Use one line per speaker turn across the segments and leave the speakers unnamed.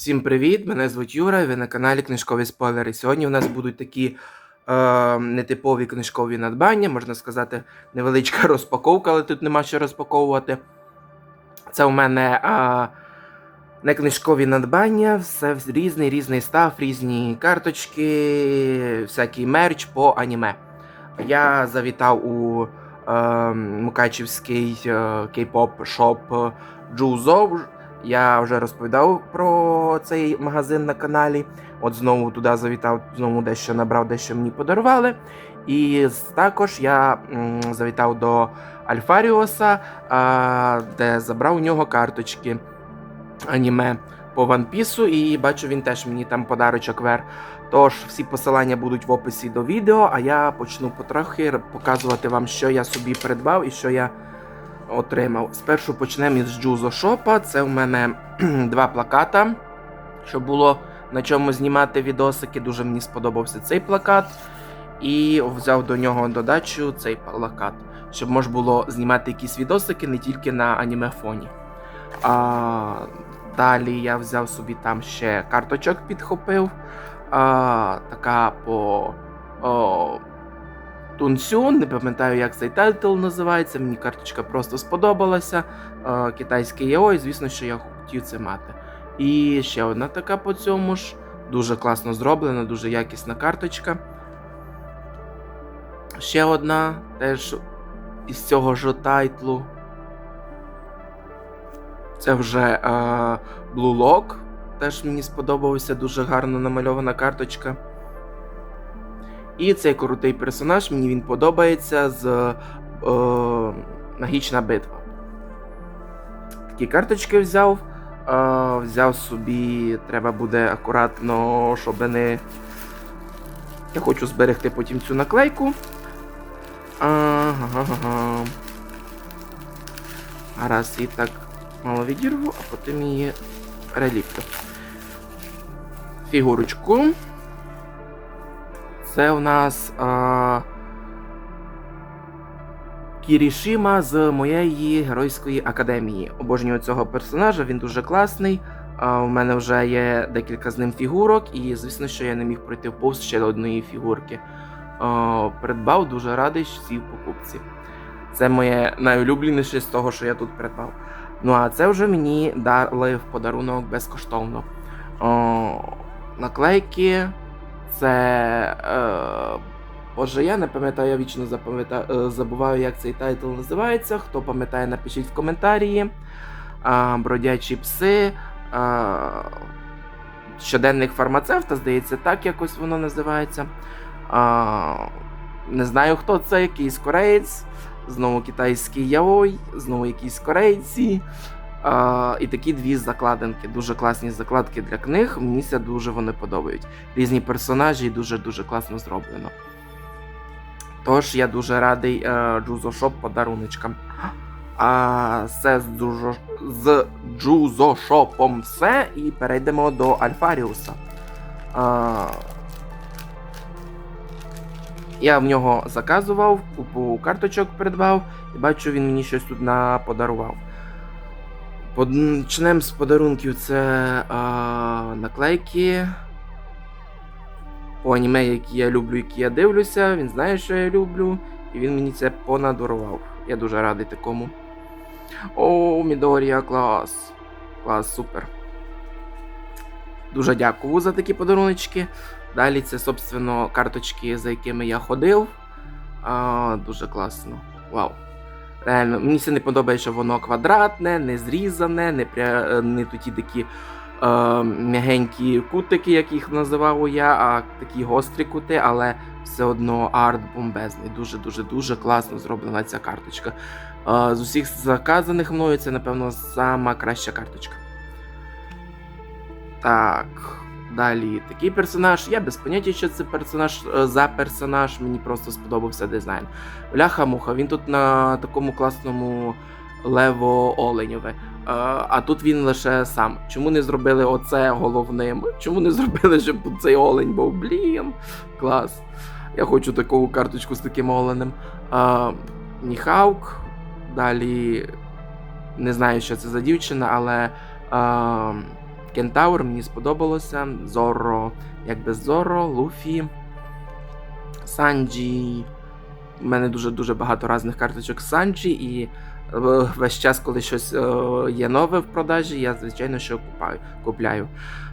Всім привіт! Мене звуть Юра, і ви на каналі Книжкові Спойлери. Сьогодні у нас будуть такі е, нетипові книжкові надбання, можна сказати, невеличка розпаковка, але тут нема що розпаковувати. Це у мене е, не книжкові надбання, все різний різний став, різні карточки, всякий мерч по аніме. Я завітав у е, Мукачівський е, кей-поп шоп Джузо. Я вже розповідав про цей магазин на каналі. От знову туди завітав, знову дещо набрав, дещо мені подарували. І також я завітав до Альфаріоса, де забрав у нього карточки аніме по One Piece, і бачу, він теж мені там подарочок вер. Тож всі посилання будуть в описі до відео, а я почну потрохи показувати вам, що я собі придбав і що я отримав. Спершу почнемо із Джузо Шопа. Це у мене два плаката, щоб було на чому знімати відосики. Дуже мені сподобався цей плакат. І взяв до нього додачу цей плакат, щоб можна було знімати якісь відосики не тільки на аніме фоні. А, далі я взяв собі там ще карточок підхопив. А, така по о, Тунсюн, не пам'ятаю, як цей тайтл називається. Мені карточка просто сподобалася. Е, китайське ЄО, і звісно, що я хотів це мати. І ще одна така по цьому ж. Дуже класно зроблена, дуже якісна карточка. Ще одна теж із цього ж тайтлу. Це вже е, Blue Lock. Теж мені сподобався, дуже гарно намальована карточка. І цей крутий персонаж, мені він подобається з е, Магічна битва. Такі карточки взяв. Е, взяв собі, треба буде акуратно, щоб не. Я хочу зберегти потім цю наклейку. Ага. Гаразд, її так мало відірву, а потім її реліпту. Фігурочку. Це у нас а, Кірішима з моєї геройської академії. Обожнюю цього персонажа, він дуже класний. У мене вже є декілька з ним фігурок, і звісно, що я не міг пройти повз ще одної фігурки. А, придбав дуже радий цій покупці. Це моє найулюбленіше з того, що я тут придбав. Ну а це вже мені дали в подарунок безкоштовно. О, наклейки. Це. Е, Боже, я не пам'ятаю, я вічно запам'ятаю, е, забуваю, як цей тайтл називається. Хто пам'ятає, напишіть в коментарі. А, бродячі пси. А, щоденник фармацевта, здається, так якось воно називається. А, не знаю, хто це, якийсь кореєць. Знову китайський яой, знову якісь корейці. І такі дві закладинки. Дуже класні закладки для книг. Мені це дуже вони подобають. Різні персонажі і дуже-дуже класно зроблено. Тож я дуже радий е, Джузо подаруночкам. А це з Джузо, з Джузо Шопом все. І перейдемо до Альфаріуса. А, я в нього заказував, купу карточок придбав, і бачу, він мені щось тут на- подарував. Почнемо з подарунків це а, наклейки. По аніме, які я люблю, які я дивлюся. Він знає, що я люблю, і він мені це понадарував. Я дуже радий такому. О, Мідорія, клас. Клас, супер. Дуже дякую за такі подаруночки. Далі це, собственно, карточки, за якими я ходив. А, дуже класно. Вау. Реально, мені це не подобається, що воно квадратне, не зрізане, не, пря... не туті такі е, м'ягенькі кутики, як їх називав я, а такі гострі кути, але все одно арт бомбезний. Дуже-дуже дуже класно зроблена ця карточка. Е, з усіх заказаних мною це, напевно, сама краща карточка. Так. Далі такий персонаж. Я без поняття, що це персонаж е, за персонаж. Мені просто сподобався дизайн. Бляха-муха, він тут на такому класному лево оленьове. Е, А тут він лише сам. Чому не зробили оце головним? Чому не зробили, щоб цей олень був? Блін, клас. Я хочу таку карточку з таким оленем. Е, Ніхаук. Далі не знаю, що це за дівчина, але. Е, Кентаур мені сподобалося. Зорро, якби Зорро, Луфі, Санджі. У мене дуже-дуже багато різних карточок Санджі, і е, весь час, коли щось е, є нове в продажі, я, звичайно, що купляю.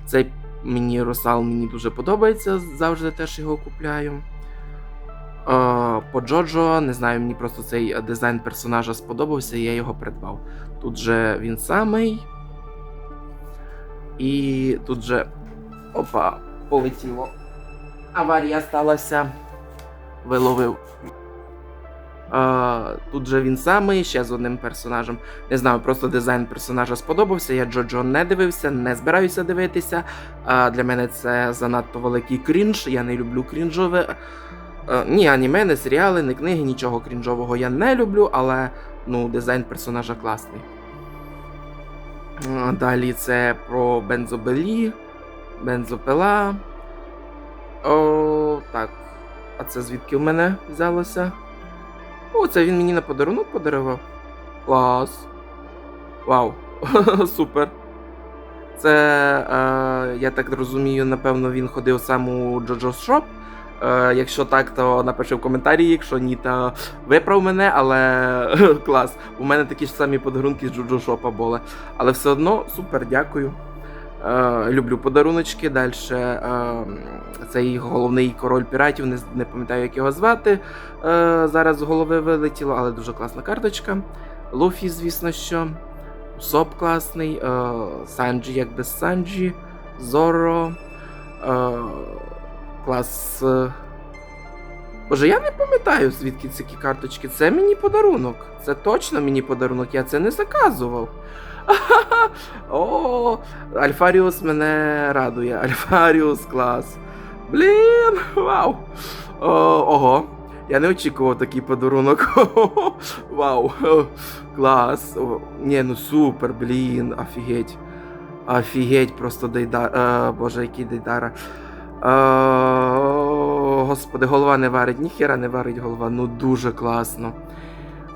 Цей мені Русал мені дуже подобається, завжди теж його купляю. Е, по Джоджо, не знаю, мені просто цей дизайн персонажа сподобався, і я його придбав. Тут же він самий. І тут же. Опа, полетіло. Аварія сталася. Виловив. Е, тут же він самий, ще з одним персонажем. Не знаю, просто дизайн персонажа сподобався. Я Джоджо не дивився, не збираюся дивитися. Е, для мене це занадто великий крінж. Я не люблю крінжове. Е, ні аніме, не серіали, не книги, нічого крінжового я не люблю, але ну, дизайн персонажа класний. Далі це про бензобелі, бензопила. О, так. А це звідки в мене взялося? О, це він мені на подарунок подарував. Клас. Вау. Супер. Це, е, я так розумію, напевно, він ходив сам у Jojo's Shop. Е, якщо так, то напиши в коментарі, якщо ні, то виправ мене, але клас. У мене такі ж самі подарунки з Jojo Shop були. Але все одно супер, дякую. Е, люблю подаруночки. Далі е, цей головний король піратів, не, не пам'ятаю, як його звати. Е, зараз з голови вилетіло, але дуже класна карточка. Луфі, звісно, що. Соп класний, е, Санджі, як без Санджі, Зоро. Е, клас. е. Боже, я не пам'ятаю, звідки ці карточки. Це мені подарунок. Це точно мені подарунок, я це не заказував. О, Альфаріус мене радує. Альфаріус клас. Блін, вау. О, ого. Я не очікував такий подарунок. Вау. Клас. Ні, ну супер, блін, офігеть. Офігеть, просто дейда. Е, боже, який дейдара. Господи, голова не варить, ніхера не варить голова. Ну дуже класно.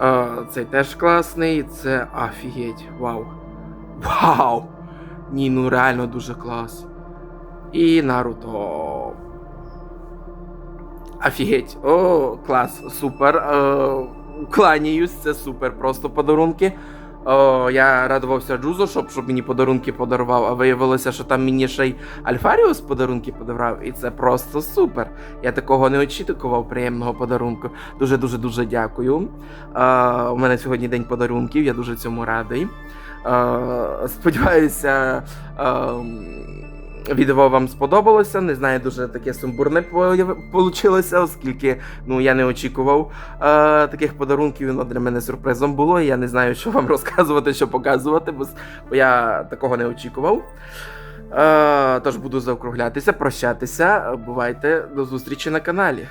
Е, цей теж класний, це офігеть. Вау. Вау! Ні, ну реально дуже клас. І Наруто. Офігеть. О, клас, супер. Е, кланяюсь, це супер. Просто подарунки. О, я радувався Джузо, щоб, щоб мені подарунки подарував, а виявилося, що там мені ще й Альфаріус подарунки подарував, і це просто супер. Я такого не очікував, приємного подарунку. Дуже дуже дуже дякую. Е, у мене сьогодні день подарунків, я дуже цьому радий. Е, сподіваюся, е, відео вам сподобалося. Не знаю, дуже таке сумбурне вийшло, оскільки ну, я не очікував е, таких подарунків. Воно для мене сюрпризом було. і Я не знаю, що вам розказувати, що показувати, бо, я такого не очікував. Е, тож буду заокруглятися, прощатися. Бувайте, до зустрічі на каналі.